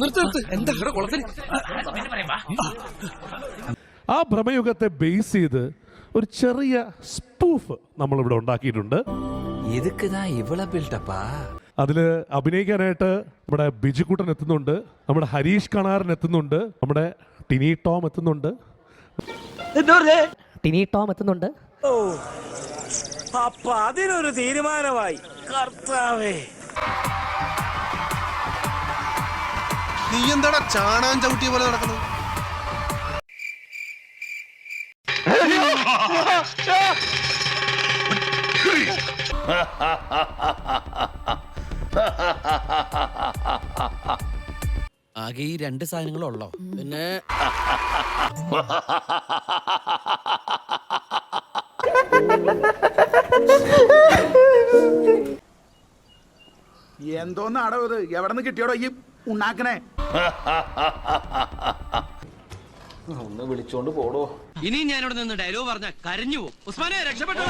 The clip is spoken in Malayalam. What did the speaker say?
നിർത്ത് നിർത്ത്. എന്താ ഇവിടെ കുളത്തിൽ ആ ഭ്രമയുഗത്തെ ബേസ് ചെയ്ത് ഒരു ചെറിയ സ്പൂഫ് നമ്മൾ ഇവിടെ ഉണ്ടാക്കിയിട്ടുണ്ട് അതിൽ അഭിനയിക്കാനായിട്ട് നമ്മുടെ ബിജുക്കുട്ടൻ എത്തുന്നുണ്ട് നമ്മുടെ ഹരീഷ് കണാരൻ എത്തുന്നുണ്ട് നമ്മുടെ ടിനി ടോം എത്തുന്നുണ്ട്. ടിനി ടോം എത്തുന്നുണ്ട്. അപ്പൊ അതിനൊരു തീരുമാനമായി. കർത്താവേ. നീ എന്താടാ ചാണാൻ ചവിട്ടിയ പോലെ നടക്കുന്നത്? ആകെ ഈ രണ്ട് സാധനങ്ങളുള്ളോ? പിന്നെ എന്തോന്നാടോ ഇത്? എവിടെ നിന്ന് കിട്ടിയോടോ ഈ ഉണ്ടാക്കണേ ഇനിയും ഞാനിവിടെ നിന്ന് ഡയലോഗ് പറഞ്ഞ കരഞ്ഞു ഉസ്മാനെ രക്ഷപ്പെട്ടോ